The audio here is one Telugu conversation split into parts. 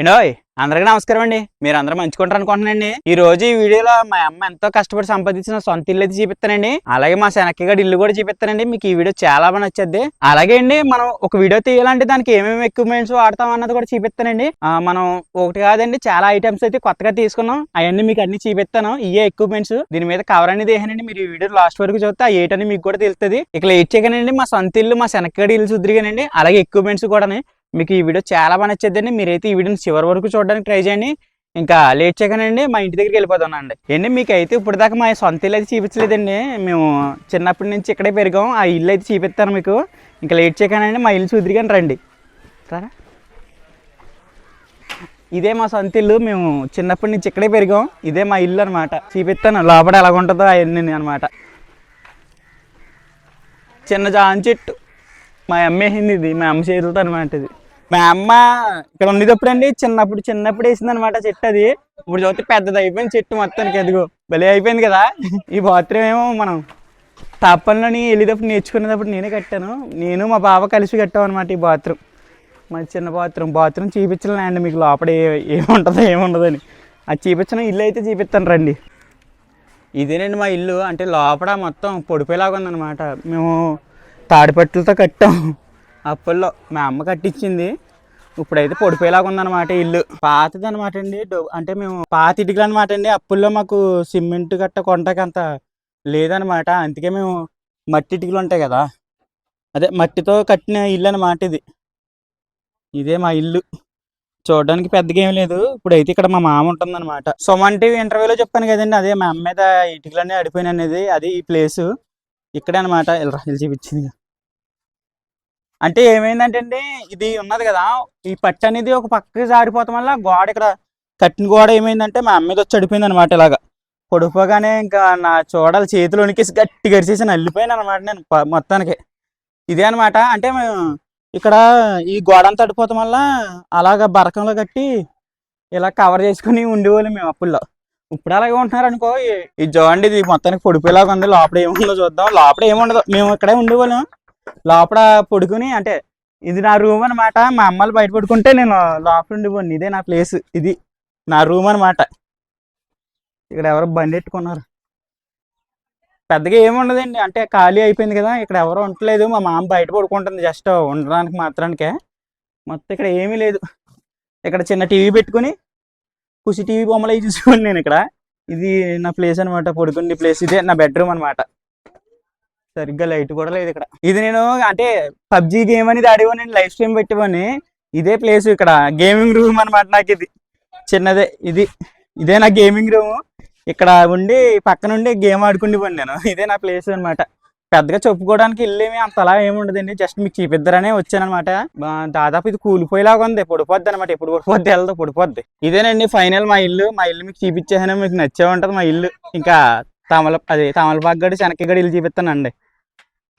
ఏండోయ్ అందరికీ నమస్కారం అండి. మీరు అందరూ మంచుకుంటారు అనుకుంటున్నానండి ఈ రోజు ఈ వీడియోలో మా అమ్మ ఎంతో కష్టపడి సంపాదించిన సొంత ఇల్లు అయితే చూపిస్తానండి. అలాగే మా శనక్కగడి ఇల్లు కూడా చూపిస్తానండి. మీకు ఈ వీడియో చాలా బాగా నచ్చద్ది. అలాగే అండి మనం ఒక వీడియో తీయాలంటే దానికి ఏమేమి ఎక్విప్మెంట్స్ వాడతాం అన్నది కూడా చూపిస్తానండి. మనం ఒకటి కాదండి చాలా ఐటమ్స్ అయితే కొత్తగా తీసుకున్నాం. అవన్నీ మీకు అన్ని చూపిస్తాను. ఇయే ఎక్విప్మెంట్స్ దీని మీద కవర్ అనేది వేసానండి మీరు ఈ వీడియో లాస్ట్ వరకు చూస్తే ఆ ఏటని మీకు కూడా తెలుస్తుంది. ఇక లేట్ చేయగానండి మా సొంత ఇల్లు మా శనక్కగడి ఇల్లు సుద్దిరిగానండి. అలాగే ఎక్విప్మెంట్స్ కూడా మీకు ఈ వీడియో చాలా బాగా నచ్చేద్దండి. మీరైతే ఈ వీడియోని చివరి వరకు చూడడానికి ట్రై చేయండి. ఇంకా లేట్ చేయగానండి మా ఇంటి దగ్గరికి వెళ్ళిపోతానండి. ఏంటి మీకు అయితే ఇప్పటిదాకా మా సొంత ఇల్లు అయితే చూపించలేదండి. మేము చిన్నప్పటి నుంచి ఇక్కడే పెరిగాం. ఆ ఇల్లు అయితే చూపిస్తాను మీకు. ఇంకా లేట్ చేయగానండి మా ఇల్లు చూదిరిగాని రండి. రారా ఇదే మా సొంత ఇల్లు. మేము చిన్నప్పటి నుంచి ఇక్కడే పెరిగాం. ఇదే మా ఇల్లు అనమాట చూపిస్తాను. లోపల ఎలా ఉంటుందో అవన్నీ అనమాట చిన్న జాన్ చెట్టు. మా అమ్మ వేసింది ఇది. మా అమ్మ చేతులతో అనమాట ఇది. మా అమ్మ ఇక్కడ ఉండేటప్పుడు అండి చిన్నప్పుడు చిన్నప్పుడు వేసింది అనమాట చెట్టు అది. ఇప్పుడు చూస్తే పెద్దది అయిపోయింది చెట్టు మొత్తానికి ఎదుగు భలే అయిపోయింది కదా. ఈ బాత్రూమ్ ఏమో మనం తాపంలోని వెళ్ళేటప్పుడు నేర్చుకునేటప్పుడు నేనే కట్టాను. నేను మా బావ కలిసి కట్టాం అనమాట ఈ బాత్రూమ్. మా చిన్న బాత్రూమ్. బాత్రూమ్ చూపించలేండి మీకు లోపల ఏముంటుందో ఏముండదని అది చూపించిన ఇల్లు అయితే చూపిస్తాను రండి. ఇదేనండి మా ఇల్లు. అంటే లోపల మొత్తం పొడిపోయేలాగా ఉందన్నమాట. మేము తాడిపట్టులతో కట్టాం. అప్పుల్లో మా అమ్మ కట్టించింది. ఇప్పుడైతే పొడిపోయేలాగా ఉందన్నమాట ఇల్లు. పాతది అనమాట అండి. అంటే మేము పాత ఇటుకలు అనమాట అండి. అప్పుల్లో మాకు సిమెంట్ గట్ట కొంటకి అంత లేదనమాట అందుకే మేము మట్టి ఇటుకలు ఉంటాయి కదా. అదే మట్టితో కట్టిన ఇల్లు అనమాట ఇది. ఇదే మా ఇల్లు. చూడడానికి పెద్దగా ఏం లేదు. ఇప్పుడైతే ఇక్కడ మా మామ ఉంటుందన్నమాట. సుమన్ టీవీ ఇంటర్వ్యూలో చెప్పాను కదండి. అదే మా అమ్మ మీద ఇటుకలన్నీ అడిపోయిన అనేది. అది ఈ ప్లేసు ఇక్కడే అనమాట ఇలా చూపించింది. అంటే ఏమైందంటే అండి ఇది ఉన్నది కదా ఈ పట్టు అనేది ఒక పక్కకి జారిపోతాం వల్ల గోడ ఇక్కడ కట్టిన గోడ ఏమైందంటే మా అమ్మ మీద వచ్చి అడిపోయింది అనమాట ఇలాగా. పొడిపోగానే ఇంకా నా చూడాలి చేతిలో వణికేసి గట్టి గరిచేసి నల్లిపోయాను అనమాట నేను మొత్తానికి. ఇదే అనమాట అంటే మేము ఇక్కడ ఈ గోడ అంతా అడిపోతాం వల్ల అలాగ బరకంలో కట్టి ఇలా కవర్ చేసుకుని ఉండేవాళ్ళం మేము అప్పుల్లో ఇప్పుడు అలాగే ఉంటున్నారు అనుకో ఈ- ఈ చూడండి ఇది మొత్తానికి పొడిపోయేలాగా ఉంది లోపల ఏముందో చూద్దాం. లోపల ఏముండదు మేము ఇక్కడే ఉండేవాళ్ళం. లోపల పడుకుని అంటే ఇది నా రూమ్ అన్నమాట. మా అమ్మలు బయట పడుకుంటే నేను లోపల ఉండిపోను. ఇదే నా ప్లేస్ ఇది నా రూమ్ అన్నమాట. ఇక్కడ ఎవరో బండి ఎట్టుకున్నారు. పెద్దగా ఏముండదండి అంటే ఖాళీ అయిపోయింది కదా ఇక్కడ ఎవరో ఉండలేదు మా మామ బయట పడుకుంటుంది జస్ట్ ఉండడానికి మాత్రానికే. మొత్తం ఇక్కడ ఏమీ లేదు. ఇక్కడ చిన్న టీవీ పెట్టుకుని కుసి టీవీ బొమ్మలు అవి చూసుకోండి నేను ఇక్కడ. ఇది నా ప్లేస్ అనమాట పడుకునే ప్లేస్ ఇదే నా బెడ్రూమ్ అన్నమాట. సరిగ్గా లైట్ కూడా లేదు ఇక్కడ. ఇది నేను అంటే పబ్జి గేమ్ అనేది ఆడేవాడిని నేను లైవ్ స్ట్రీమ్ పెట్టేవాడిని ఇదే ప్లేస్ ఇక్కడ. గేమింగ్ రూమ్ అన్నమాట నాకు ఇది. చిన్నదే. ఇది ఇదే నా గేమింగ్ రూమ్ ఇక్కడ ఉండి పక్కన ఉండి గేమ్ ఆడుకుండిపోండి నేను. ఇదే నా ప్లేస్ అన్నమాట. పెద్దగా చెప్పుకోవడానికి వెళ్ళేమి అంతలా అలా ఏముండదండి జస్ట్ మీకు చూపిద్దరనే వచ్చానమాట దాదాపు ఇది కూలిపోయేలాగా ఉంది. పొడిపోద్ది అనమాట ఎప్పుడు పొడిపోద్ది? వెళ్తా పొడిపోద్ది. ఇదేనండి ఫైనల్ మా ఇల్లు. మా ఇల్లు మీకు చూపించేసాను. మీకు నచ్చే ఉంటది మా ఇల్లు. ఇంకా తమల అది తమలపాగ్గడి శనక్కగడి ఇల్లు చూపిస్తానండి.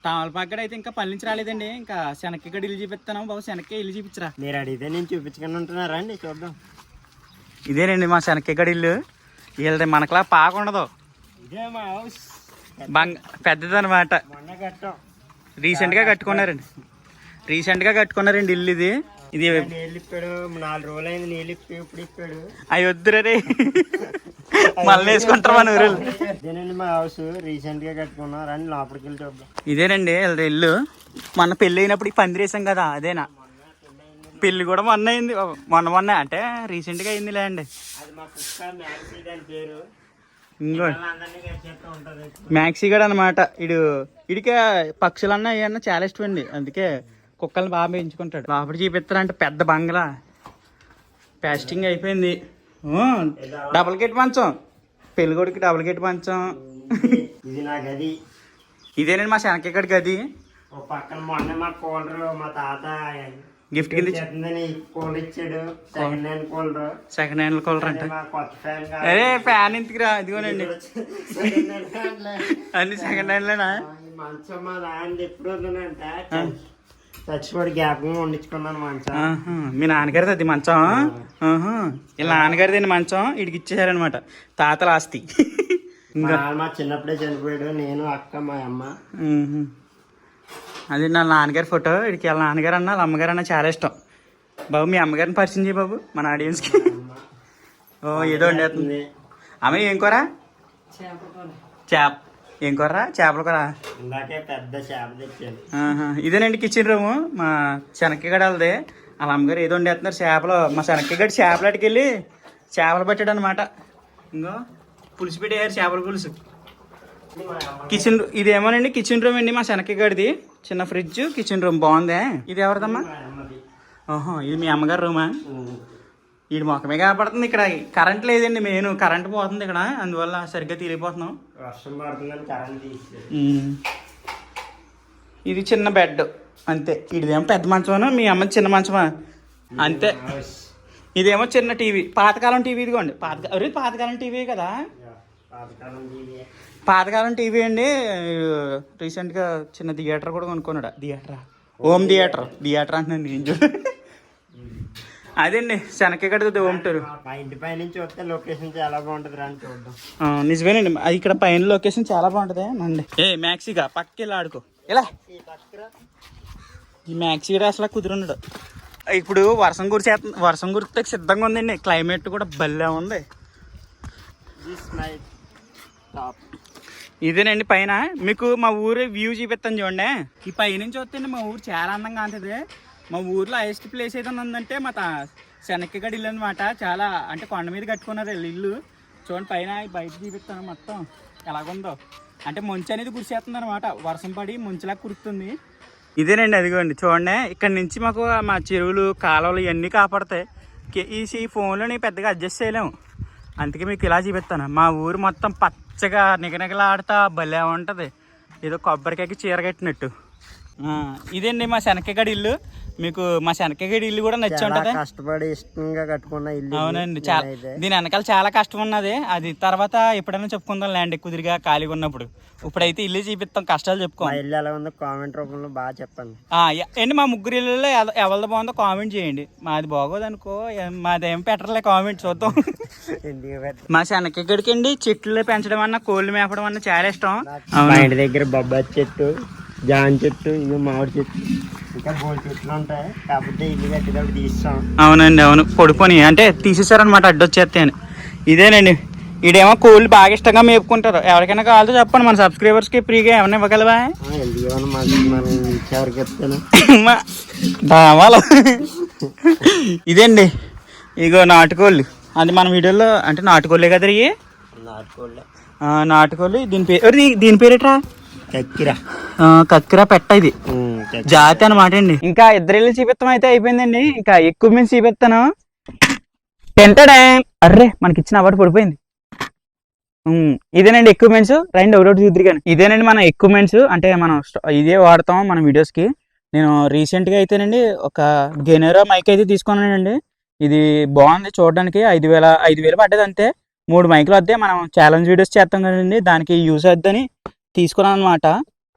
తమలపాగ్గడి అయితే ఇంకా పల్లించి రాలేదండి ఇంకా శనక్కగడి ఇల్లు చూపిస్తాను బాబు శనక్కే ఇల్లు చూపించరా? మీరు అడిగితే నేను చూపించకుండా ఉంటున్నారా అండి? చూద్దాం. ఇదేనండి మా శనక్కగడి ఇల్లు. వీళ్ళది మనకలా పాక ఉండదు. ఇదే మా హౌస్ బంగ పెద్దదన్నమాట మొన్న కట్టాం. రీసెంట్గా కట్టుకున్నారండి. రీసెంట్గా కట్టుకున్నారండి ఇల్లు ఇది. ఇది నీళ్ళు ఇప్పాడు. నాలుగు రోజులు అయింది నీళ్ళు ఇప్పి ఇప్పుడు ఇప్పాడు. అవి వద్దురే మళ్ళీ వేసుకుంటారు మన ఊరు ఇదేనండి మా హౌస్ రీసెంట్గా కట్టుకున్నాం. రండి లోపలికి వెళ్ళి చూద్దాం. ఇదేనండి ఇల్లు. మొన్న పెళ్ళి అయినప్పుడు ఈ పందిరి వేసాం కదా అదేనా? పెళ్ళి కూడా మొన్న అయింది. మొన్న మొన్న అంటే రీసెంట్గా మా కుక్క మ్యాక్సీ గడ్ అనమాట ఇడు ఇడికే పక్షులన్నా ఏమన్నా చాలా ఇష్టం అండి అందుకే కుక్కల్ని బాగా పెంచుకుంటాడు లోపల చూపిస్తారంటే పెద్ద బంగ్లా. ప్యాస్టింగ్ అయిపోయింది. డబుల్ గేట్ మంచం. పెళ్ళికొడికి డబుల్ గేట్ మంచం. ఇది నా గది. ఇదేనండి మా శనక్కడి గది. ఓ పక్కన మొన్న మా కూలర్ మా తాత గిఫ్ట్ కింద కూలర్ ఇచ్చాడు. Second hand cooler second hand cooler అంటే. అరే ఫ్యాన్ ఇంటికి రా? ఇదిగోనండి. హ్యాండ్. అన్ని సెకండ్ హ్యాండ్లేనా? ఈ మంచం మా నాన్న ఎప్పుడు వద్దనంట. జ్ఞాపకం వండించుకున్నాను మంచం. మీ నాన్నగారిది అది మంచం. వీళ్ళ నాన్నగారిది మంచం? ఇడికి ఇచ్చేసారనమాట తాతల ఆస్తి. మా నాన్న మా చిన్నప్పుడే చనిపోయాడు. నేను అక్క మా అమ్మ. మ్మ్. అది నా నాన్నగారి ఫోటో. ఇడికి వాళ్ళ నాన్నగారు అన్న వాళ్ళ అమ్మగారు అన్న చాలా ఇష్టం. బాబు మీ అమ్మగారిని పరిచయం చేయి బాబు మన ఆడియన్స్కి. ఓ ఏదో వండేస్తుంది. ఆమె ఏం కూర. చేప. ఏం కూర? చేపల కూర? ఇందాకే పెద్ద చేప తెచ్చాను. ఇదేనండి కిచెన్ రూమ్ మా శనక్కగడ వాళ్ళది వాళ్ళ అమ్మగారు ఏదో వండేస్తున్నారు చేపలు. మా శనక్కగడ చేపలు అటుకెళ్ళి చేపలు పట్టాడు అనమాట ఇంకో పులుసు పెట్టారు చేపల పులుసు. కిచెన్ ఇదేమోనండి కిచెన్ రూమ్ అండి మా శనక్కగడిది చిన్న ఫ్రిడ్జ్ కిచెన్ రూమ్ బాగుందే. ఇది ఎవరిదమ్మా. ఓహో ఇది మీ అమ్మగారు రూమా ఈ మొఖమే కాబడుతుంది ఇక్కడ. కరెంట్ లేదండి మెయిన్. కరెంట్ పోతుంది ఇక్కడ. అందువల్ల సరిగ్గా తీరిపోతున్నాం. వర్షం పడుతుందని కరెంట్. ఇది చిన్న బెడ్. అంతే. ఇదేమో పెద్ద మంచమా మీ అమ్మ చిన్న మంచమా? అంతే. ఇదేమో చిన్న టీవీ. పాతకాలం టీవీ ఇదిగోండి. పాత అరే పాతకాలం టీవీ కదా. పాతకాలం టీవీ అండి. రీసెంట్గా చిన్న థియేటర్ కూడా కొనుక్కున్నాడు. థియేటరా? Home theatre. థియేటర్ అంటున్నాను నేను. అదండి శనక్కగడ హోమ్ టూర్ మా ఇంటి పై నుంచి వస్తే లొకేషన్ చాలా బాగుంటుంది చూద్దాం. నిజమేనండి ఇక్కడ పైన లొకేషన్ చాలా బాగుంటుంది నండి ఏ మ్యాక్సీగా పక్కకి వెళ్ళి ఆడుకో. ఇలా ఈ మ్యాక్సీ కూడా అసలు కుదురున్నాడు ఇప్పుడు వర్షం కురిసేస్తుంది వర్షం కురిస్తే సిద్ధంగా ఉందండి క్లైమేట్ కూడా భలే ఉంది. ఇదేనండి పైన మీకు మా ఊరు వ్యూ చూపిస్తాను చూడండి. ఈ పై నుంచి వస్తే మా ఊరు చాలా అందంగా ఉంటుంది మా ఊర్లో హైయెస్ట్ ప్లేస్ ఏదైనా ఉందంటే మా తా- ఇల్లు అనమాట చాలా అంటే కొండ మీద కట్టుకున్నారు ఇల్లు. చూడండి పైన బయట చూపిస్తాను మొత్తం. ఎలాగుందో. అంటే మంచు అనేది కురిసేస్తుంది అనమాట వర్షం పడి మంచులా కురుస్తుంది ఇదేనండి అదిగోండి. చూడండి. ఇక్కడ నుంచి మాకు మా చెరువులు కాలువలు ఇవన్నీ కాపాడతాయి. ఈ ఈ ఫోన్లోని పెద్దగా అడ్జస్ట్ చేయలేము. అందుకే మీకు ఇలా చూపిస్తాను. మా ఊరు మొత్తం పచ్చగా నిగనిగలాడుతా భలే ఉంటుంది. ఏదో కొబ్బరికాయకి చీర కట్టినట్టు. ఇదండి మా శనక్కగడి ఇల్లు. మీకు మా శనక్కగడి ఇల్లు కూడా నచ్చి ఉంటుంది. కష్టపడి ఇష్టంగా కట్టుకున్న ఇల్లు. అవునండి చాలా. దీని వెనకాల చాలా కష్టం ఉన్నది అది తర్వాత ఎప్పుడైనా చెప్పుకుందాం ల్యాండ్ తిరిగా ఖాళీగా ఉన్నప్పుడు. ఇప్పుడైతే ఇల్లు చూపిస్తాం కష్టాలు చెప్పుకో. ఇల్లు ఎలా ఉందో కామెంట్ రూపంలో బాగా చెప్పండి. ఏంటి మా ముగ్గురు ఇళ్ళలో ఎవ- ఎవరిది బాగుందో కామెంట్ చేయండి. మాది బాగోదు అనుకో మాదేం పెట్టర్లే కామెంట్ చూద్దాం. మా శనక్కడికి అండి చెట్లు పెంచడం అన్న కోళ్ళు మేపడం అన్న చాలా ఇష్టం. మా ఇంటి దగ్గర బొబ్బాయి చెట్టు జాన్ చెట్టు ఇది మామిడి చెట్టు. ఇంకా బోల్ చెట్లు ఉంటాయి. కాకపోతే ఇల్లు కట్టేటప్పుడు తీస్తాం. అవునండి అవును. పొడిపోని అంటే తీసేసారనమాట అడ్డొచ్చేస్తాయని ఇదేనండి. ఈడేమో కోళ్ళు బాగా ఇష్టంగా మేపుకుంటారు. ఎవరికైనా కావాలో చెప్పండి మన సబ్స్క్రైబర్స్కి ఫ్రీగా ఏమైనా ఇవ్వగలవా? దావాలు. ఇదండి. ఇగో నాటుకోళ్ళు. అది మన వీడియోలో అంటే నాటుకోళ్ళే కదా ఇవి నాటుకోళ్ళు. దీని పేరు దీని పేరేట్రా? కక్కిరా. పెట్ట ఇది. జాతి అనమాట అండి. ఇంకా ఇద్దరు ఇల్లు చూపిస్తాం అయితే అయిపోయిందండి. ఇంకా ఎక్కువ మీద చూపిస్తాను తింటాడే అర్రే మనకి ఇచ్చిన అవార్డు పడిపోయింది. ఇదేనండి ఎక్విప్మెంట్స్ రండి ఒకటి చూద్దరు కానీ ఇదేనండి మన ఎక్విప్మెంట్స్ అంటే మనం ఇదే వాడతాం మన videos కి. నేను recent గా అయితేనండి ఒక గెనెరా మైక్ అయితే తీసుకున్నానండి. ఇది బాగుంది చూడడానికి. ఐదు వేల ఐదు వేలు పడ్డది అంతే మూడు మైకులు వద్దే మనం ఛాలెంజ్ వీడియోస్ చేస్తాం కదండి. దానికి యూజ్ అవుద్దని తీసుకున్నాను అనమాట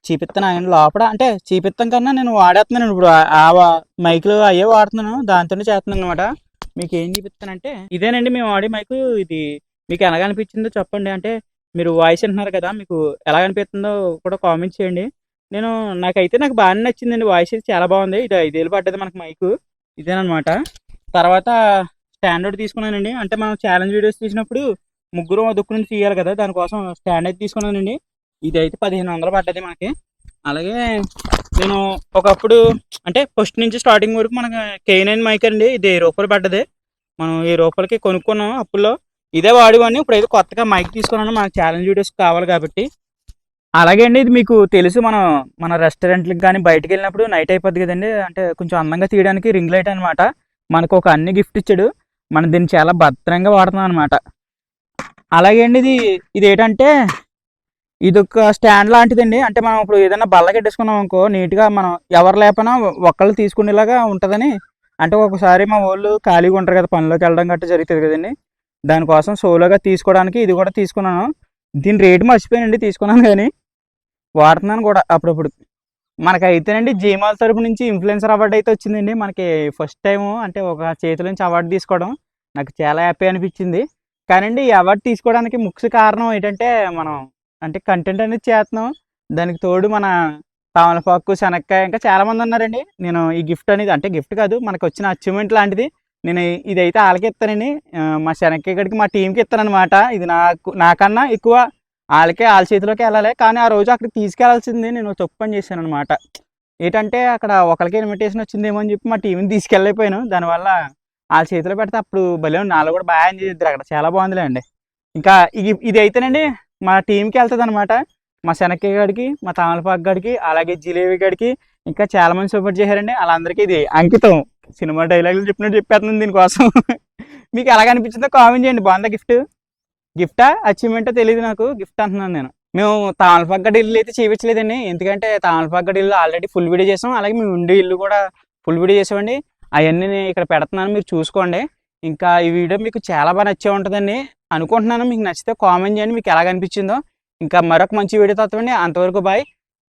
చూపిస్తాను ఆయన లోపల. అంటే చూపిస్తాం కన్నా నేను వాడేస్తున్నాను ఇప్పుడు. ఆ- మైకులు అయ్యే వాడుతున్నాను. దాంతోనే చేస్తున్నాను అనమాట మీకు ఏం చూపిస్తానంటే ఇదేనండి మేము వాడే మైకు. ఇది మీకు ఎలాగ అనిపించిందో చెప్పండి. అంటే మీరు వాయిస్ అంటున్నారు కదా మీకు ఎలా అనిపిస్తుందో కూడా కామెంట్ చేయండి. నేను నాకైతే నాకు బాగానే నచ్చిందండి వాయిస్. అయితే చాలా బాగుంది. ఇది ఐదేళ్ళు పడ్డది మనకు మైకు. ఇదేనమాట తర్వాత స్టాండర్డ్ తీసుకున్నానండి. అంటే మనం ఛాలెంజ్ వీడియోస్ తీసినప్పుడు ముగ్గురు దుక్కు నుంచి తీయాలి కదా దానికోసం స్టాండర్డ్ తీసుకున్నానండి. ఇది అయితే పదిహేను వందలు పడ్డది మనకి. అలాగే నేను ఒకప్పుడు అంటే ఫస్ట్ నుంచి స్టార్టింగ్ వరకు మనకి కే నైన్ మైక్ అండి. ఇది ఏ రూపాయలు పడ్డది. మనం ఈ రూపాయలకి కొనుక్కున్నాం అప్పుల్లో. ఇదే వాడివాడిని ఇప్పుడు అయితే కొత్తగా మైక్ తీసుకున్నాను. మనకు ఛాలెంజ్ వీడియోస్ కావాలి కాబట్టి. అలాగే అండి ఇది మీకు తెలుసు మనం మన రెస్టారెంట్లకు కానీ బయటకు వెళ్ళినప్పుడు నైట్ అయిపోద్ది కదండి. అంటే కొంచెం అందంగా తీయడానికి రింగ్ లైట్ అనమాట మనకు ఒక అన్ని గిఫ్ట్ ఇచ్చాడు. మనం దీన్ని చాలా భద్రంగా వాడుతున్నాం అనమాట అలాగే అండి ఇది ఇది ఏంటంటే ఇది ఒక స్టాండ్ లాంటిదండి. అంటే మనం ఇప్పుడు ఏదైనా బల్ల కట్టేసుకున్నాం అనుకో నీట్గా మనం ఎవరు లేపనా ఒక్కళ్ళు తీసుకునేలాగా ఉంటుందని. అంటే ఒకసారి మా వాళ్ళు ఖాళీగా ఉంటారు కదా పనిలోకి వెళ్ళడం గట్రా జరుగుతుంది కదండి. దానికోసం సోలోగా తీసుకోవడానికి ఇది కూడా తీసుకున్నాను. దీని రేటు మర్చిపోయానండి తీసుకున్నాను కానీ వాడుతున్నాను కూడా అప్పుడప్పుడు. మనకైతేనండి జీమాల్ తరపు నుంచి ఇన్ఫ్లుయెన్సర్ అవార్డు అయితే వచ్చిందండి. మనకి ఫస్ట్ టైం అంటే ఒక చేతుల నుంచి అవార్డు తీసుకోవడం నాకు చాలా హ్యాపీ అనిపించింది. కానండి ఈ అవార్డు తీసుకోవడానికి ముఖ్య కారణం ఏంటంటే మనం అంటే కంటెంట్ అనేది చేస్తున్నాం. దానికి తోడు మన తమలపాకు శనక్కాయ ఇంకా చాలామంది ఉన్నారండి. నేను ఈ గిఫ్ట్ అనేది అంటే గిఫ్ట్ కాదు మనకు వచ్చిన అచీవ్మెంట్ లాంటిది. నేను ఇదైతే వాళ్ళకి ఇస్తానండి. మా శనక్కాయ గడికి మా టీంకి ఇస్తానమాట ఇది నాకు నాకన్నా ఎక్కువ వాళ్ళకే వాళ్ళ చేతిలోకి వెళ్ళాలి. కానీ ఆ రోజు అక్కడికి తీసుకెళ్ళాల్సింది నేను తప్పు పని చేశాను అనమాట ఏంటంటే అక్కడ ఒకరికి ఇన్విటేషన్ వచ్చిందేమో అని చెప్పి మా టీంని తీసుకెళ్ళలేకపోయాను. దానివల్ల వాళ్ళ చేతిలో పెడితే అప్పుడు భలే నాలో కూడా బాగా ఎంజాయ్ చేద్దరు అక్కడ చాలా బాగుందిలే అండి ఇంకా ఇది ఇది అయితేనండి మా టీంకి వెళ్తుంది అనమాట మా శనక్కి గడికి మా తామలపాకు గడికి అలాగే జిలేబీ గడికి ఇంకా చాలా మంది సపోర్ట్ చేశారండి. వాళ్ళందరికీ ఇది అంకితం. సినిమా డైలాగులు చెప్పినట్టు చెప్పేస్తుంది దీనికోసం. మీకు ఎలాగ అనిపించిందో కామెంట్ చేయండి. బాగుందా గిఫ్ట్? గిఫ్టా? అచీవ్మెంటో? తెలియదు నాకు. గిఫ్ట్ అంటున్నాను నేను. మేము తామలపాక ఇల్లు అయితే చేయించలేదండి. ఎందుకంటే తామలపాక ఇల్లు ఆల్రెడీ ఫుల్ వీడియో చేసాం. అలాగే మేము ఉండే ఇల్లు కూడా ఫుల్ వీడియో చేసామండి. అవన్నీ నేను ఇక్కడ పెడుతున్నాను. మీరు చూసుకోండి. ఇంకా ఈ వీడియో మీకు చాలా బాగా నచ్చే ఉంటుందండి. అనుకుంటున్నాను. మీకు నచ్చితే కామెంట్ చేయండి. మీకు ఎలాగ అనిపించిందో ఇంకా మరొక మంచి వీడియో తత్వండి అంతవరకు బాయ్